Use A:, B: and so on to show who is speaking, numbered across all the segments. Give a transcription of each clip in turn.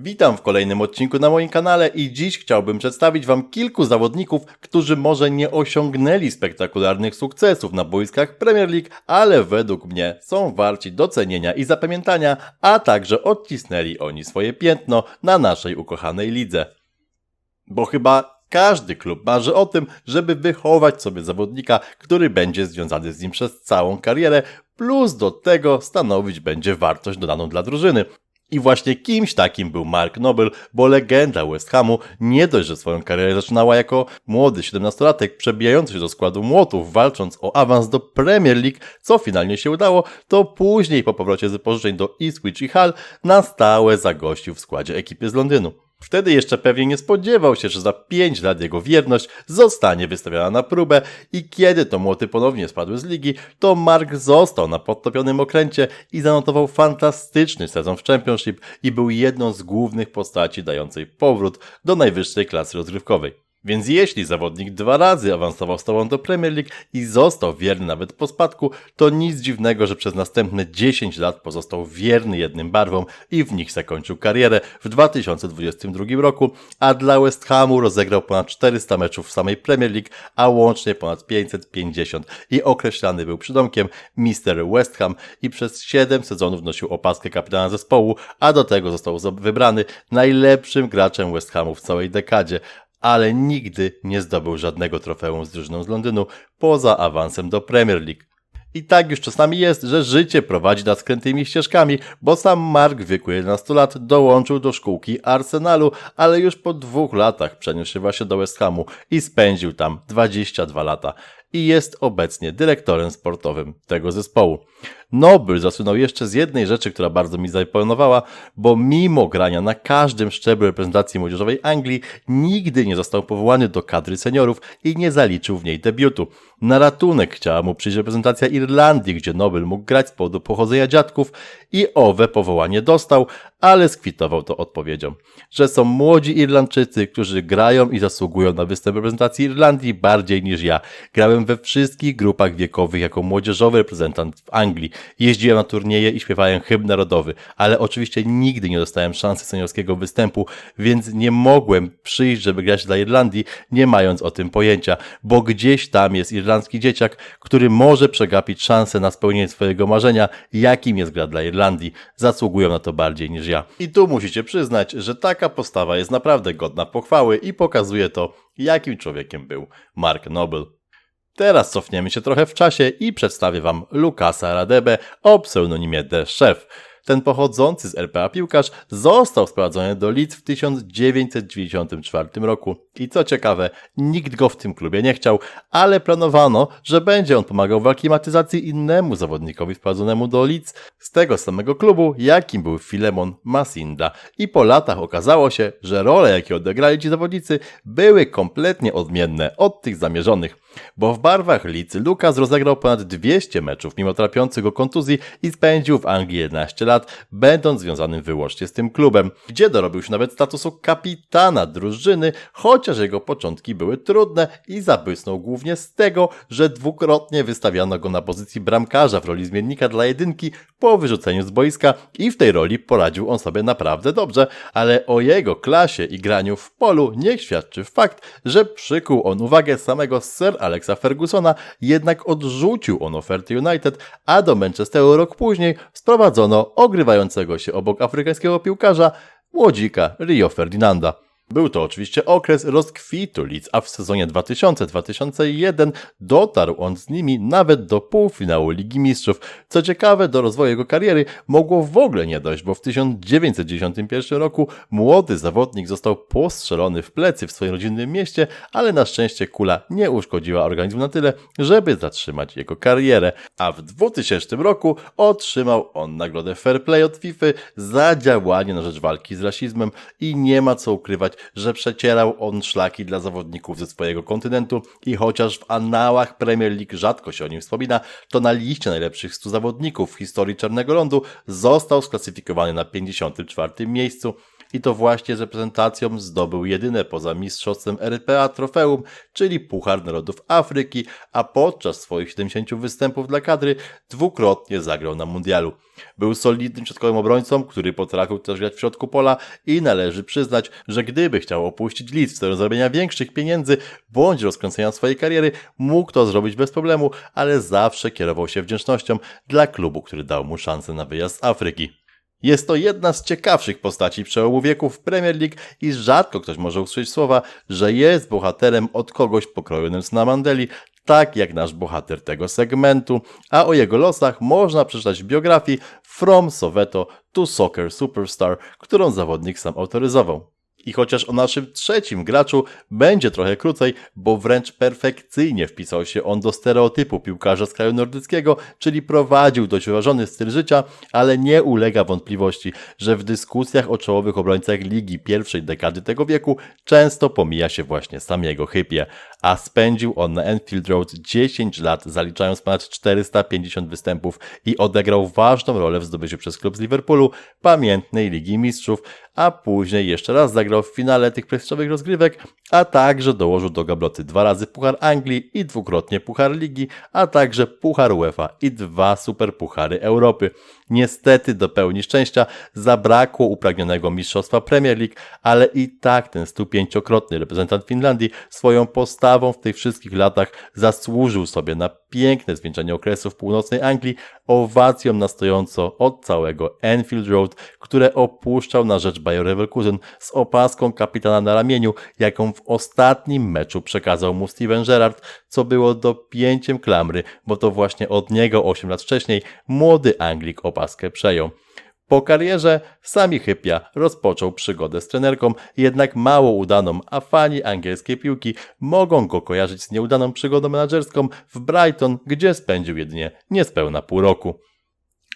A: Witam w kolejnym odcinku na moim kanale i dziś chciałbym przedstawić Wam kilku zawodników, którzy może nie osiągnęli spektakularnych sukcesów na boiskach Premier League, ale według mnie są warci docenienia i zapamiętania, a także odcisnęli oni swoje piętno na naszej ukochanej lidze. Bo chyba każdy klub marzy o tym, żeby wychować sobie zawodnika, który będzie związany z nim przez całą karierę, plus do tego stanowić będzie wartość dodaną dla drużyny. I właśnie kimś takim był Mark Noble, bo legenda West Hamu nie dość, że swoją karierę zaczynała jako młody 17-latek przebijający się do składu młotów, walcząc o awans do Premier League, co finalnie się udało, to później po powrocie z wypożyczeń do Ipswich i Hull na stałe zagościł w składzie ekipy z Londynu. Wtedy jeszcze pewnie nie spodziewał się, że za 5 lat jego wierność zostanie wystawiona na próbę i kiedy to młoty ponownie spadły z ligi, to Mark został na podtopionym okręcie i zanotował fantastyczny sezon w Championship i był jedną z głównych postaci dającej powrót do najwyższej klasy rozgrywkowej. Więc jeśli zawodnik dwa razy awansował z tobą do Premier League i został wierny nawet po spadku, to nic dziwnego, że przez następne 10 lat pozostał wierny jednym barwom i w nich zakończył karierę w 2022 roku, a dla West Hamu rozegrał ponad 400 meczów w samej Premier League, a łącznie ponad 550 i określany był przydomkiem Mr. West Ham i przez 7 sezonów nosił opaskę kapitana zespołu, a do tego został wybrany najlepszym graczem West Hamu w całej dekadzie, ale nigdy nie zdobył żadnego trofeum z drużyną z Londynu poza awansem do Premier League. I tak już czasami jest, że życie prowadzi nas krętymi ścieżkami, bo sam Mark w wieku 11 lat dołączył do szkółki Arsenalu, ale już po dwóch latach przeniósł się właśnie do West Hamu i spędził tam 22 lata i jest obecnie dyrektorem sportowym tego zespołu. Noble zasłynął jeszcze z jednej rzeczy, która bardzo mi zaimponowała, bo mimo grania na każdym szczeblu reprezentacji młodzieżowej Anglii, nigdy nie został powołany do kadry seniorów i nie zaliczył w niej debiutu. Na ratunek chciała mu przyjść reprezentacja Irlandii, gdzie Noble mógł grać z powodu pochodzenia dziadków i owe powołanie dostał, ale skwitował to odpowiedzią, że są młodzi Irlandczycy, którzy grają i zasługują na występ reprezentacji Irlandii bardziej niż ja. Grałem we wszystkich grupach wiekowych jako młodzieżowy reprezentant w Anglii. Jeździłem na turnieje i śpiewałem hymn narodowy, ale oczywiście nigdy nie dostałem szansy seniorskiego występu, więc nie mogłem przyjść, żeby grać dla Irlandii, nie mając o tym pojęcia, bo gdzieś tam jest irlandzki dzieciak, który może przegapić szansę na spełnienie swojego marzenia, jakim jest gra dla Irlandii. Zasługują na to bardziej niż ja. I tu musicie przyznać, że taka postawa jest naprawdę godna pochwały i pokazuje to, jakim człowiekiem był Mark Noble. Teraz cofniemy się trochę w czasie i przedstawię Wam Lukasa Radebe o pseudonimie The Chef. Ten pochodzący z RPA piłkarz został sprowadzony do Leeds w 1994 roku i co ciekawe, nikt go w tym klubie nie chciał, ale planowano, że będzie on pomagał w aklimatyzacji innemu zawodnikowi sprowadzonemu do Leeds z tego samego klubu, jakim był Filemon Masinda. I po latach okazało się, że role, jakie odegrali ci zawodnicy, były kompletnie odmienne od tych zamierzonych bo w barwach Leeds Lucas rozegrał ponad 200 meczów mimo trapiących go kontuzji i spędził w Anglii 11 lat, będąc związanym wyłącznie z tym klubem, gdzie dorobił się nawet statusu kapitana drużyny, chociaż jego początki były trudne i zabłysnął głównie z tego, że dwukrotnie wystawiano go na pozycji bramkarza w roli zmiennika dla jedynki po wyrzuceniu z boiska i w tej roli poradził on sobie naprawdę dobrze, ale o jego klasie i graniu w polu niech świadczy fakt, że przykuł on uwagę samego Sir Alexa Fergusona, jednak odrzucił on oferty United, a do Manchesteru rok później sprowadzono ogrywającego się obok afrykańskiego piłkarza młodzika Rio Ferdinanda. Był to oczywiście okres rozkwitu Leeds, a w sezonie 2000-2001 dotarł on z nimi nawet do półfinału Ligi Mistrzów. Co ciekawe, do rozwoju jego kariery mogło w ogóle nie dojść, bo w 1991 roku młody zawodnik został postrzelony w plecy w swoim rodzinnym mieście, ale na szczęście kula nie uszkodziła organizmu na tyle, żeby zatrzymać jego karierę. A w 2000 roku otrzymał on nagrodę Fair Play od FIFA za działanie na rzecz walki z rasizmem i nie ma co ukrywać, że przecierał on szlaki dla zawodników ze swojego kontynentu i chociaż w anałach Premier League rzadko się o nim wspomina, to na liście najlepszych 100 zawodników w historii Czarnego Lądu został sklasyfikowany na 54 miejscu, i to właśnie z reprezentacją zdobył jedyne poza mistrzostwem RPA trofeum, czyli Puchar Narodów Afryki, a podczas swoich 70 występów dla kadry dwukrotnie zagrał na mundialu. Był solidnym środkowym obrońcą, który potrafił też grać w środku pola i należy przyznać, że gdyby chciał opuścić Leeds w celu zarobienia większych pieniędzy bądź rozkręcenia swojej kariery, mógł to zrobić bez problemu, ale zawsze kierował się wdzięcznością dla klubu, który dał mu szansę na wyjazd z Afryki. Jest to jedna z ciekawszych postaci przełomu wieków w Premier League i rzadko ktoś może usłyszeć słowa, że jest bohaterem od kogoś pokroju Nelsona Mandeli, tak jak nasz bohater tego segmentu, a o jego losach można przeczytać w biografii From Soweto to Soccer Superstar, którą zawodnik sam autoryzował. I chociaż o naszym trzecim graczu będzie trochę krócej, bo wręcz perfekcyjnie wpisał się on do stereotypu piłkarza z kraju nordyckiego, czyli prowadził dość wyważony styl życia, ale nie ulega wątpliwości, że w dyskusjach o czołowych obrońcach ligi pierwszej dekady tego wieku często pomija się właśnie samego Hypie, a spędził on na Enfield Road 10 lat, zaliczając ponad 450 występów i odegrał ważną rolę w zdobyciu przez klub z Liverpoolu pamiętnej Ligi Mistrzów, a później jeszcze raz zagrał w finale tych prestiżowych rozgrywek, a także dołożył do gabloty dwa razy Puchar Anglii i dwukrotnie Puchar Ligi, a także Puchar UEFA i dwa Superpuchary Europy. Niestety do pełni szczęścia zabrakło upragnionego mistrzostwa Premier League, ale i tak ten 105-krotny reprezentant Finlandii swoją postawą w tych wszystkich latach zasłużył sobie na piękne zwieńczenie okresu w północnej Anglii, owacją na stojąco od całego Enfield Road, które opuszczał na rzecz Bayer Leverkusen z opaską kapitana na ramieniu, jaką w ostatnim meczu przekazał mu Steven Gerrard, co było dopięciem klamry, bo to właśnie od niego 8 lat wcześniej młody Anglik opaskę przejął. Po karierze Sami Hypia rozpoczął przygodę z trenerką, jednak mało udaną, a fani angielskiej piłki mogą go kojarzyć z nieudaną przygodą menedżerską w Brighton, gdzie spędził jedynie niespełna pół roku.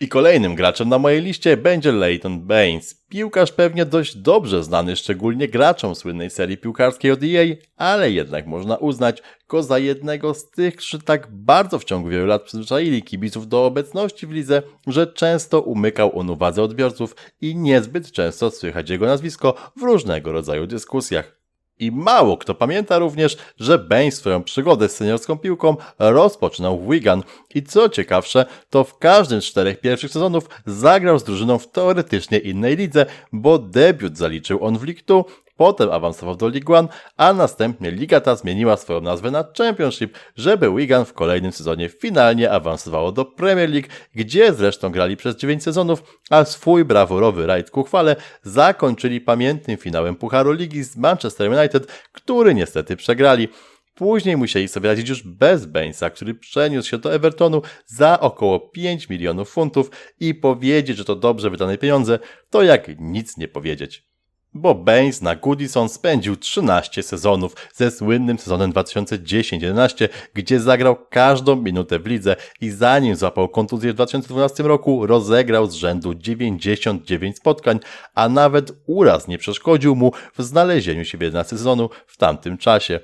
A: I kolejnym graczem na mojej liście będzie Leighton Baines. Piłkarz pewnie dość dobrze znany szczególnie graczom słynnej serii piłkarskiej od EA, ale jednak można uznać go za jednego z tych, którzy tak bardzo w ciągu wielu lat przyzwyczaili kibiców do obecności w lidze, że często umykał on uwadze odbiorców i niezbyt często słychać jego nazwisko w różnego rodzaju dyskusjach. I mało kto pamięta również, że Bain swoją przygodę z seniorską piłką rozpoczynał w Wigan. I co ciekawsze, to w każdym z czterech pierwszych sezonów zagrał z drużyną w teoretycznie innej lidze, bo debiut zaliczył on w League 2, Potem awansował do League One, a następnie Liga ta zmieniła swoją nazwę na Championship, żeby Wigan w kolejnym sezonie finalnie awansowało do Premier League, gdzie zresztą grali przez 9 sezonów, a swój brawurowy rajd ku chwale zakończyli pamiętnym finałem Pucharu Ligi z Manchester United, który niestety przegrali. Później musieli sobie radzić już bez Bainsa, który przeniósł się do Evertonu za około 5 milionów funtów i powiedzieć, że to dobrze wydane pieniądze, to jak nic nie powiedzieć bo Baines na Goodison spędził 13 sezonów ze słynnym sezonem 2010-11, gdzie zagrał każdą minutę w lidze i zanim złapał kontuzję w 2012 roku rozegrał z rzędu 99 spotkań, a nawet uraz nie przeszkodził mu w znalezieniu się w 11 sezonu w tamtym czasie.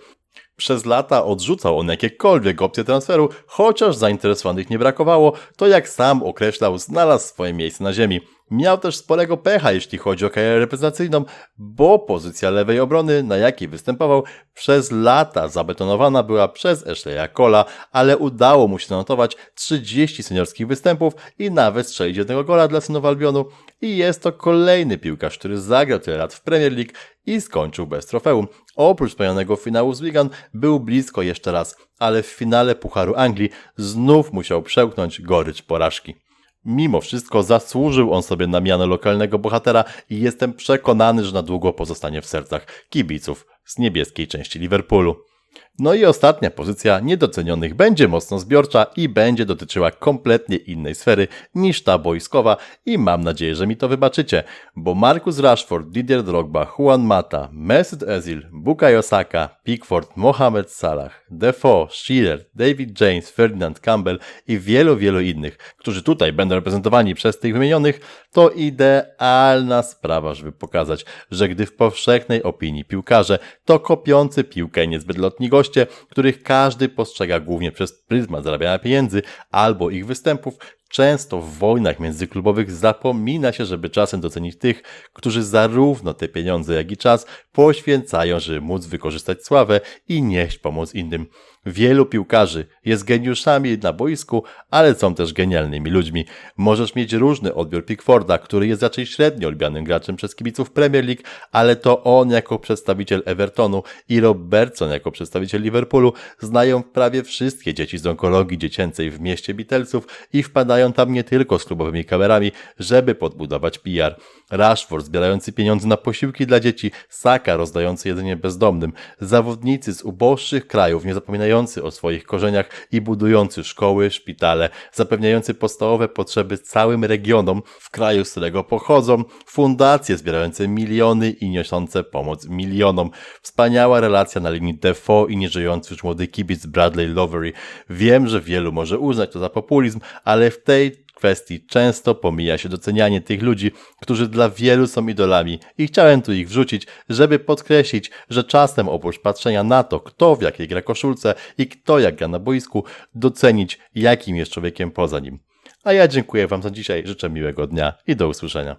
A: Przez lata odrzucał on jakiekolwiek opcje transferu, chociaż zainteresowanych nie brakowało, to jak sam określał, znalazł swoje miejsce na ziemi. Miał też sporego pecha, jeśli chodzi o karierę reprezentacyjną, bo pozycja lewej obrony, na jakiej występował, przez lata zabetonowana była przez Ashleya Cola, ale udało mu się zanotować 30 seniorskich występów i nawet strzelić jednego gola dla synów Albionu i jest to kolejny piłkarz, który zagrał tyle lat w Premier League i skończył bez trofeum. Oprócz wspomnianego finału z Wigan był blisko jeszcze raz, ale w finale Pucharu Anglii znów musiał przełknąć gorycz porażki. Mimo wszystko zasłużył on sobie na miano lokalnego bohatera i jestem przekonany, że na długo pozostanie w sercach kibiców z niebieskiej części Liverpoolu. No i ostatnia pozycja niedocenionych. Będzie mocno zbiorcza i będzie dotyczyła kompletnie innej sfery niż ta boiskowa i mam nadzieję, że mi to wybaczycie, bo Marcus Rashford, Didier Drogba, Juan Mata, Mesut Özil, Bukayo Saka, Pickford, Mohamed Salah, Defoe, Schiller, David James, Ferdinand Campbell i wielu, wielu innych, którzy tutaj będą reprezentowani przez tych wymienionych, to idealna sprawa, żeby pokazać, że gdy w powszechnej opinii piłkarze to kopiący piłkę niezbyt lotni goście, których każdy postrzega głównie przez pryzmat zarabiania pieniędzy albo ich występów, Często w wojnach międzyklubowych zapomina się, żeby czasem docenić tych, którzy zarówno te pieniądze, jak i czas poświęcają, żeby móc wykorzystać sławę i nieść pomoc innym. Wielu piłkarzy jest geniuszami na boisku, ale są też genialnymi ludźmi. Możesz mieć różny odbiór Pickforda, który jest raczej średnio lubianym graczem przez kibiców Premier League, ale to on jako przedstawiciel Evertonu i Robertson jako przedstawiciel Liverpoolu znają prawie wszystkie dzieci z onkologii dziecięcej w mieście Beatlesów i wpadają tam nie tylko z klubowymi kamerami, żeby podbudować PR. Rashford zbierający pieniądze na posiłki dla dzieci, Saka rozdający jedzenie bezdomnym, zawodnicy z uboższych krajów nie zapominający o swoich korzeniach i budujący szkoły, szpitale, zapewniający podstawowe potrzeby całym regionom w kraju, z którego pochodzą, fundacje zbierające miliony i niosące pomoc milionom. Wspaniała relacja na linii Defoe i nieżyjący już młody kibic Bradley Lovery. Wiem, że wielu może uznać to za populizm, ale w tej kwestii często pomija się docenianie tych ludzi, którzy dla wielu są idolami i chciałem tu ich wrzucić, żeby podkreślić, że czasem oprócz patrzenia na to, kto w jakiej gra koszulce i kto jak gra na boisku, docenić jakim jest człowiekiem poza nim. A ja dziękuję Wam za dzisiaj, życzę miłego dnia i do usłyszenia.